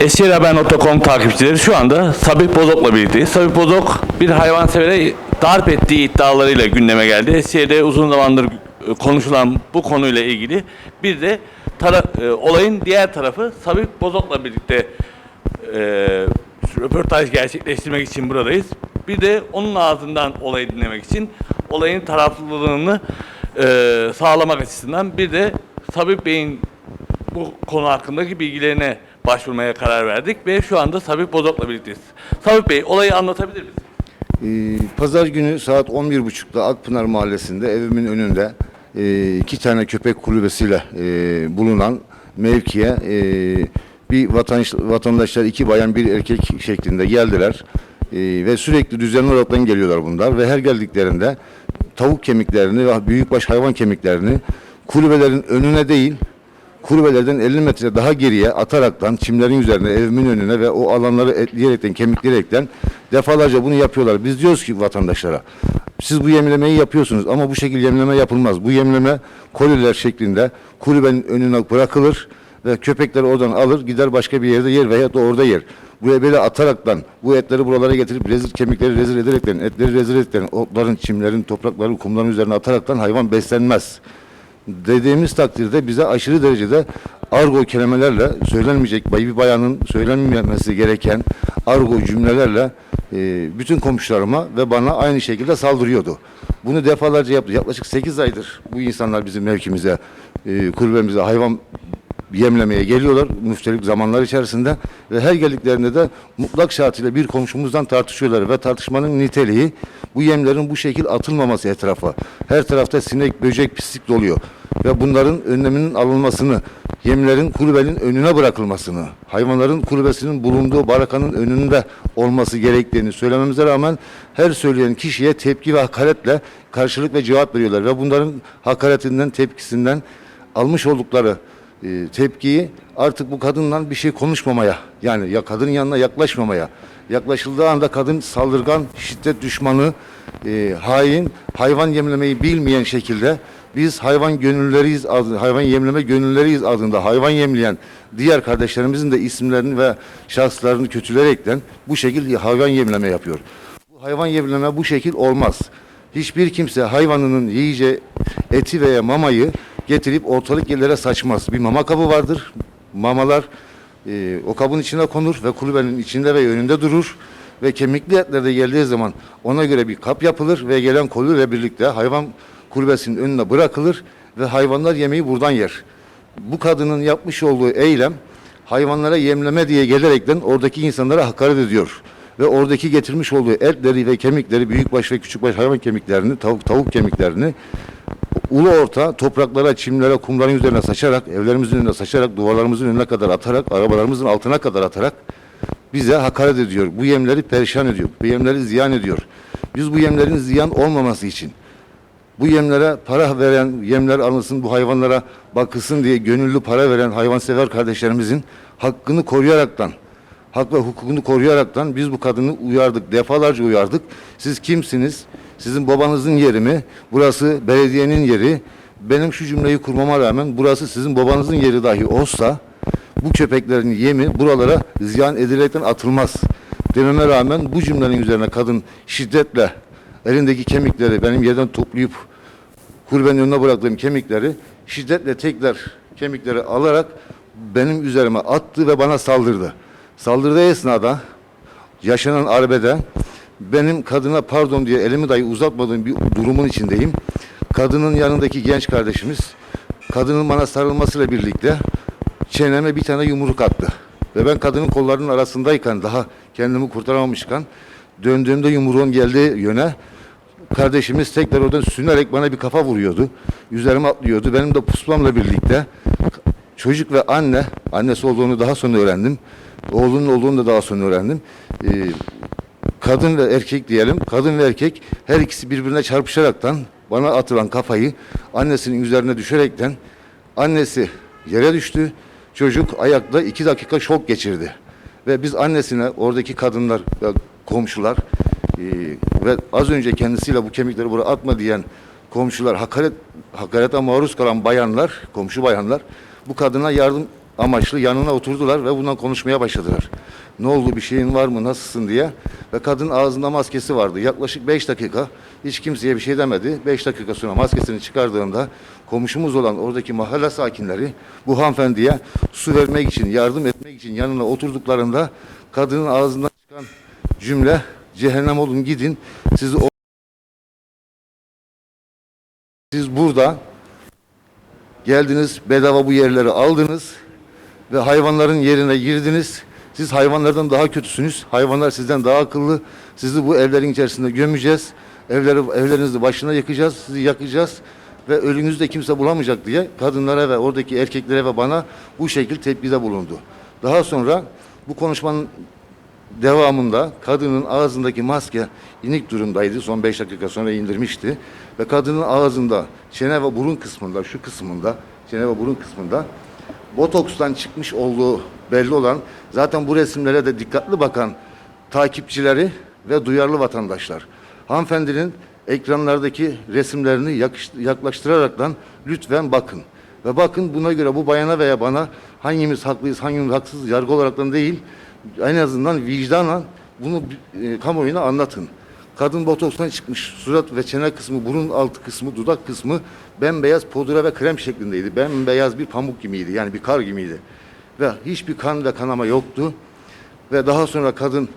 Eskişehirhaber.com takipçileri şu anda Sabih Bozok'la birlikteyiz. Sabih Bozok bir hayvansevere darp ettiği iddialarıyla gündeme geldi. Eskişehir'de uzun zamandır konuşulan bu konuyla ilgili bir de tara- e, olayın diğer tarafı Sabih Bozok'la birlikte e, röportaj gerçekleştirmek için buradayız. Bir de onun ağzından olayı dinlemek için olayın taraflılığını e, sağlamak açısından bir de Sabih Bey'in bu konu hakkındaki bilgilerine başvurmaya karar verdik ve şu anda Sabih Bozok'la birlikteyiz. Sabih Bey olayı anlatabilir misiniz? Ee, Pazar günü saat 11.30'da Akpınar Mahallesi'nde evimin önünde e, iki tane köpek kulübesiyle e, bulunan mevkiye e, bir vatandaş, vatandaşlar iki bayan bir erkek şeklinde geldiler. E, ve sürekli düzenli olarak geliyorlar bunlar ve her geldiklerinde tavuk kemiklerini ve büyükbaş hayvan kemiklerini kulübelerin önüne değil kulübelerden 50 metre daha geriye ataraktan çimlerin üzerine evimin önüne ve o alanları etleyerekten kemikleyerekten defalarca bunu yapıyorlar. Biz diyoruz ki vatandaşlara siz bu yemlemeyi yapıyorsunuz ama bu şekilde yemleme yapılmaz. Bu yemleme koliler şeklinde kulübenin önüne bırakılır ve köpekler oradan alır gider başka bir yerde yer veya da orada yer. Buraya böyle ataraktan bu etleri buralara getirip rezil kemikleri rezil ederekten etleri rezil ederekten otların, çimlerin, toprakların, kumların üzerine ataraktan hayvan beslenmez dediğimiz takdirde bize aşırı derecede argo kelimelerle söylenmeyecek bir bayanın söylenmemesi gereken argo cümlelerle e, bütün komşularıma ve bana aynı şekilde saldırıyordu. Bunu defalarca yaptı. Yaklaşık 8 aydır bu insanlar bizim mevkimize, e, kulübemize hayvan yemlemeye geliyorlar müftelik zamanlar içerisinde ve her geldiklerinde de mutlak şartıyla bir komşumuzdan tartışıyorlar ve tartışmanın niteliği bu yemlerin bu şekil atılmaması etrafa. Her tarafta sinek, böcek, pislik doluyor ve bunların önleminin alınmasını, yemlerin kulübenin önüne bırakılmasını, hayvanların kulübesinin bulunduğu barakanın önünde olması gerektiğini söylememize rağmen her söyleyen kişiye tepki ve hakaretle karşılık ve cevap veriyorlar ve bunların hakaretinden, tepkisinden almış oldukları e, tepkiyi artık bu kadından bir şey konuşmamaya yani ya kadının yanına yaklaşmamaya yaklaşıldığı anda kadın saldırgan şiddet düşmanı e, hain hayvan yemlemeyi bilmeyen şekilde biz hayvan gönülleriyiz hayvan yemleme gönülleriyiz adında hayvan yemleyen diğer kardeşlerimizin de isimlerini ve şahıslarını kötülerekten bu şekilde hayvan yemleme yapıyor. Bu hayvan yemleme bu şekil olmaz. Hiçbir kimse hayvanının yiyeceği eti veya mamayı getirip ortalık yerlere saçmaz. Bir mama kabı vardır. Mamalar e, o kabın içine konur ve kulübenin içinde ve önünde durur. Ve kemikli etler de geldiği zaman ona göre bir kap yapılır ve gelen koluyla birlikte hayvan kulübesinin önüne bırakılır ve hayvanlar yemeği buradan yer. Bu kadının yapmış olduğu eylem hayvanlara yemleme diye gelerekten oradaki insanlara hakaret ediyor. Ve oradaki getirmiş olduğu etleri ve kemikleri büyükbaş ve küçükbaş hayvan kemiklerini, tavuk tavuk kemiklerini ulu orta topraklara, çimlere, kumların üzerine saçarak, evlerimizin önüne saçarak, duvarlarımızın önüne kadar atarak, arabalarımızın altına kadar atarak bize hakaret ediyor. Bu yemleri perişan ediyor. Bu yemleri ziyan ediyor. Biz bu yemlerin ziyan olmaması için bu yemlere para veren, yemler alınsın, bu hayvanlara bakılsın diye gönüllü para veren hayvansever kardeşlerimizin hakkını koruyaraktan, hak ve hukukunu koruyaraktan biz bu kadını uyardık, defalarca uyardık. Siz kimsiniz? Sizin babanızın yeri mi? Burası belediyenin yeri. Benim şu cümleyi kurmama rağmen burası sizin babanızın yeri dahi olsa bu köpeklerin yemi buralara ziyan edilerekten atılmaz. Dememe rağmen bu cümlenin üzerine kadın şiddetle elindeki kemikleri benim yerden toplayıp kulübenin önüne bıraktığım kemikleri şiddetle tekrar kemikleri alarak benim üzerime attı ve bana saldırdı. Saldırdığı esnada yaşanan arbede benim kadına pardon diye elimi dahi uzatmadığım bir durumun içindeyim. Kadının yanındaki genç kardeşimiz kadının bana sarılmasıyla birlikte çeneme bir tane yumruk attı. Ve ben kadının kollarının arasındayken daha kendimi kurtaramamışken döndüğümde yumruğun geldiği yöne kardeşimiz tekrar oradan sünerek bana bir kafa vuruyordu. Üzerime atlıyordu. Benim de pusmamla birlikte çocuk ve anne, annesi olduğunu daha sonra öğrendim. Oğlunun olduğunu da daha sonra öğrendim. Ee, kadın ve erkek diyelim. Kadın ve erkek her ikisi birbirine çarpışaraktan bana atılan kafayı annesinin üzerine düşerekten annesi yere düştü. Çocuk ayakta iki dakika şok geçirdi. Ve biz annesine oradaki kadınlar ve komşular e, ve az önce kendisiyle bu kemikleri buraya atma diyen komşular hakaret hakarete maruz kalan bayanlar, komşu bayanlar bu kadına yardım amaçlı yanına oturdular ve bundan konuşmaya başladılar. Ne oldu bir şeyin var mı nasılsın diye. Ve kadın ağzında maskesi vardı. Yaklaşık 5 dakika hiç kimseye bir şey demedi. 5 dakika sonra maskesini çıkardığında komşumuz olan oradaki mahalle sakinleri bu hanımefendiye su vermek için, yardım etmek için yanına oturduklarında kadının ağzından çıkan cümle cehennem olun gidin sizi o siz burada geldiniz bedava bu yerleri aldınız ve hayvanların yerine girdiniz. Siz hayvanlardan daha kötüsünüz. Hayvanlar sizden daha akıllı. Sizi bu evlerin içerisinde gömeceğiz. Evleri, evlerinizi başına yakacağız. Sizi yakacağız. Ve ölünüzü de kimse bulamayacak diye kadınlara ve oradaki erkeklere ve bana bu şekil tepkide bulundu. Daha sonra bu konuşmanın devamında kadının ağzındaki maske inik durumdaydı. Son 5 dakika sonra indirmişti. Ve kadının ağzında, çene ve burun kısmında, şu kısmında, çene ve burun kısmında botokstan çıkmış olduğu belli olan, zaten bu resimlere de dikkatli bakan takipçileri ve duyarlı vatandaşlar. Hanımefendinin ekranlardaki resimlerini yaklaştıraraktan lütfen bakın. Ve bakın buna göre bu bayana veya bana hangimiz haklıyız, hangimiz haksız yargı olaraktan değil, en azından vicdanen bunu e, kamuoyuna anlatın. Kadın botokstan çıkmış. Surat ve çene kısmı, burun altı kısmı, dudak kısmı bembeyaz pudra ve krem şeklindeydi. Bembeyaz bir pamuk gibiydi. Yani bir kar gibiydi. Ve hiçbir kan ve kanama yoktu. Ve daha sonra kadın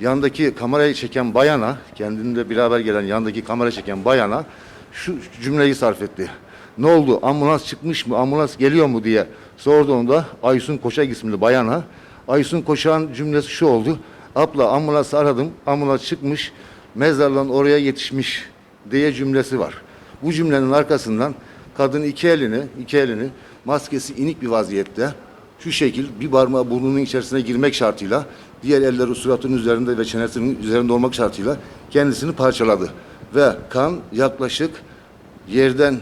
yandaki kamerayı çeken bayana, kendinle beraber gelen yandaki kamera çeken bayana şu cümleyi sarf etti. Ne oldu? Ambulans çıkmış mı? Ambulans geliyor mu diye sorduğunda Aysun Koçak isimli bayana Aysun Koçak'ın cümlesi şu oldu. Abla ambulans aradım. Ambulans çıkmış. Mezarlığın oraya yetişmiş diye cümlesi var. Bu cümlenin arkasından kadın iki elini, iki elini maskesi inik bir vaziyette şu şekil bir parmağı burnunun içerisine girmek şartıyla diğer elleri suratının üzerinde ve çenesinin üzerinde olmak şartıyla kendisini parçaladı. Ve kan yaklaşık yerden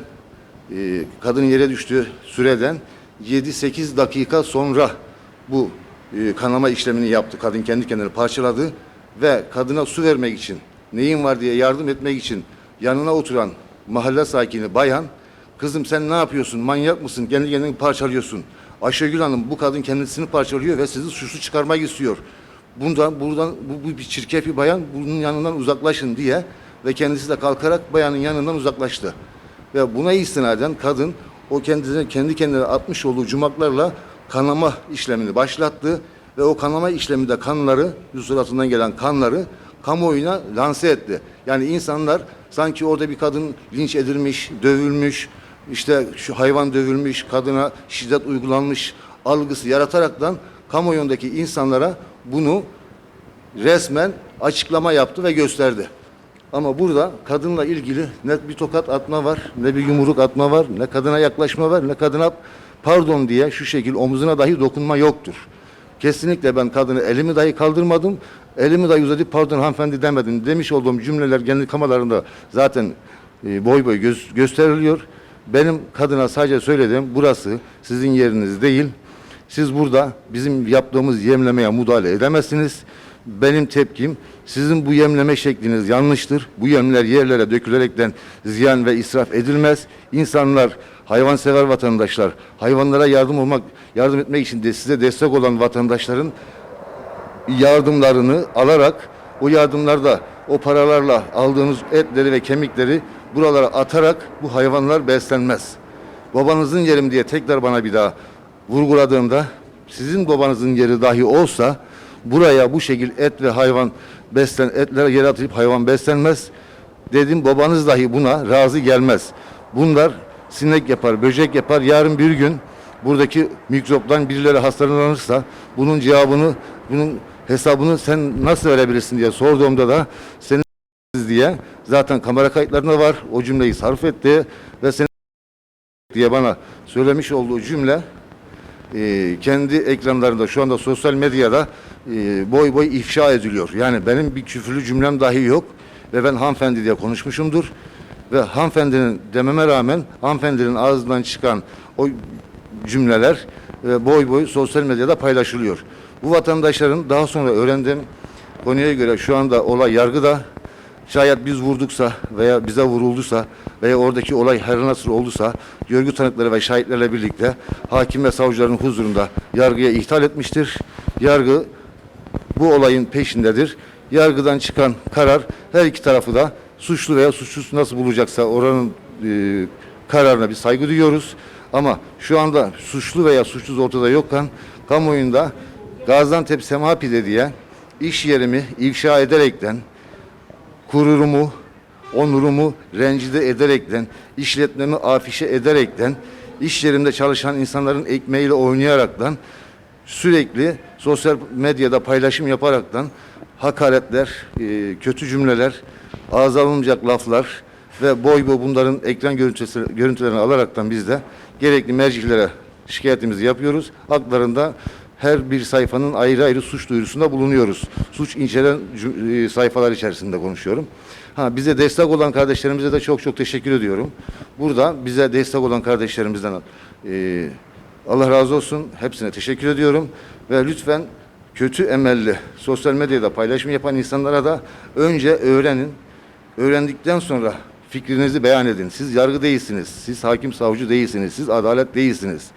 e, kadının yere düştüğü süreden 7-8 dakika sonra bu e, kanama işlemini yaptı. Kadın kendi kendini parçaladı ve kadına su vermek için, neyin var diye yardım etmek için yanına oturan mahalle sakini bayan, kızım sen ne yapıyorsun, manyak mısın, kendi kendini parçalıyorsun. Ayşegül Hanım bu kadın kendisini parçalıyor ve sizi suçlu çıkarmak istiyor. Bundan, buradan, bu, bu bir çirkef bir bayan, bunun yanından uzaklaşın diye ve kendisi de kalkarak bayanın yanından uzaklaştı. Ve buna istinaden kadın o kendisine kendi kendine atmış olduğu cumaklarla kanama işlemini başlattı ve o kanama işleminde kanları, suratından gelen kanları kamuoyuna lanse etti. Yani insanlar sanki orada bir kadın linç edilmiş, dövülmüş, işte şu hayvan dövülmüş, kadına şiddet uygulanmış algısı yarataraktan kamuoyundaki insanlara bunu resmen açıklama yaptı ve gösterdi. Ama burada kadınla ilgili ne bir tokat atma var, ne bir yumruk atma var, ne kadına yaklaşma var, ne kadına pardon diye şu şekil omuzuna dahi dokunma yoktur. Kesinlikle ben kadını elimi dahi kaldırmadım, elimi dahi uzatıp pardon hanımefendi demedim. Demiş olduğum cümleler kendi kamalarında zaten e, boy boy göz- gösteriliyor. Benim kadına sadece söylediğim burası sizin yeriniz değil. Siz burada bizim yaptığımız yemlemeye müdahale edemezsiniz. Benim tepkim sizin bu yemleme şekliniz yanlıştır. Bu yemler yerlere dökülerekten ziyan ve israf edilmez. İnsanlar, hayvansever vatandaşlar, hayvanlara yardım olmak, yardım etmek için de size destek olan vatandaşların yardımlarını alarak o yardımlarda o paralarla aldığınız etleri ve kemikleri buralara atarak bu hayvanlar beslenmez. Babanızın yerim diye tekrar bana bir daha vurguladığımda sizin babanızın yeri dahi olsa buraya bu şekil et ve hayvan beslen etler yere atılıp hayvan beslenmez. Dedim babanız dahi buna razı gelmez. Bunlar sinek yapar, böcek yapar. Yarın bir gün buradaki mikroptan birileri hastalanırsa bunun cevabını, bunun hesabını sen nasıl verebilirsin diye sorduğumda da senin diye zaten kamera kayıtlarında var. O cümleyi sarf etti ve senin diye bana söylemiş olduğu cümle e, kendi ekranlarında şu anda sosyal medyada e, boy boy ifşa ediliyor. Yani benim bir küfürlü cümlem dahi yok ve ben hanımefendi diye konuşmuşumdur. Ve hanımefendinin dememe rağmen hanımefendinin ağzından çıkan o cümleler e, boy boy sosyal medyada paylaşılıyor. Bu vatandaşların daha sonra öğrendim konuya göre şu anda olay yargıda Şayet biz vurduksa veya bize vurulduysa veya oradaki olay her nasıl olduysa görgü tanıkları ve şahitlerle birlikte hakim ve savcıların huzurunda yargıya ihtal etmiştir. Yargı bu olayın peşindedir. Yargıdan çıkan karar her iki tarafı da suçlu veya suçsuz nasıl bulacaksa oranın e, kararına bir saygı duyuyoruz. Ama şu anda suçlu veya suçsuz ortada yokken kamuoyunda Gaziantep Semapide diye iş yerimi ifşa ederekten gururumu, onurumu rencide ederekten, işletmemi afişe ederekten, iş yerimde çalışan insanların ekmeğiyle oynayaraktan, sürekli sosyal medyada paylaşım yaparaktan hakaretler, e, kötü cümleler, ağza alınmayacak laflar ve boy boy bunların ekran görüntüsü, görüntülerini alaraktan biz de gerekli mercihlere şikayetimizi yapıyoruz. Haklarında her bir sayfanın ayrı ayrı suç duyurusunda bulunuyoruz. Suç incelen e, sayfalar içerisinde konuşuyorum. Ha bize destek olan kardeşlerimize de çok çok teşekkür ediyorum. Burada bize destek olan kardeşlerimizden e, Allah razı olsun. Hepsine teşekkür ediyorum ve lütfen kötü emelli sosyal medyada paylaşım yapan insanlara da önce öğrenin. Öğrendikten sonra fikrinizi beyan edin. Siz yargı değilsiniz. Siz hakim savcı değilsiniz. Siz adalet değilsiniz.